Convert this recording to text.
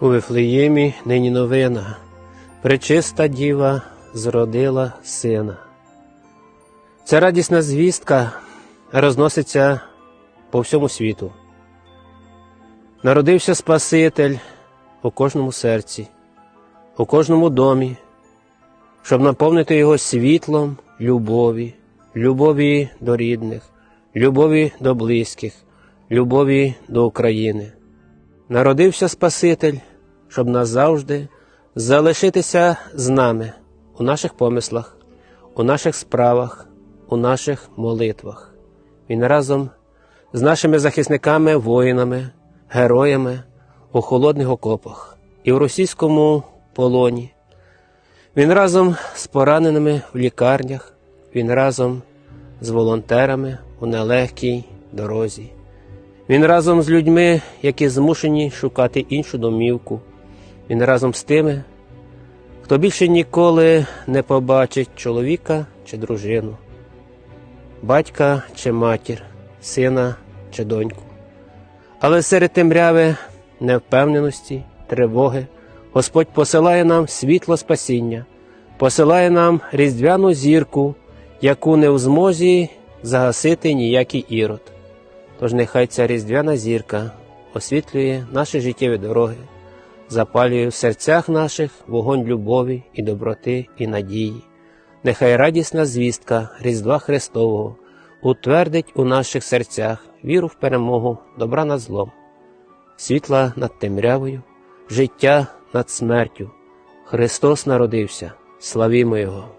У Вифлеємі нині новина, пречиста діва зродила сина. Ця радісна звістка розноситься по всьому світу. Народився Спаситель у кожному серці, у кожному домі, щоб наповнити його світлом любові, любові до рідних, любові до близьких, любові до України. Народився Спаситель, щоб назавжди залишитися з нами у наших помислах, у наших справах, у наших молитвах. Він разом з нашими захисниками, воїнами, героями у холодних окопах і в російському полоні. Він разом з пораненими в лікарнях, він разом з волонтерами у нелегкій дорозі. Він разом з людьми, які змушені шукати іншу домівку. Він разом з тими, хто більше ніколи не побачить чоловіка чи дружину, батька чи матір, сина чи доньку. Але серед темряви, невпевненості, тривоги Господь посилає нам світло спасіння, посилає нам різдвяну зірку, яку не в змозі загасити ніякий ірод. Тож нехай ця різдвяна зірка освітлює наші життєві дороги, запалює в серцях наших вогонь любові і доброти і надії. Нехай радісна звістка Різдва Христового утвердить у наших серцях віру в перемогу добра над злом, світла над темрявою, життя над смертю. Христос народився, славімо Його!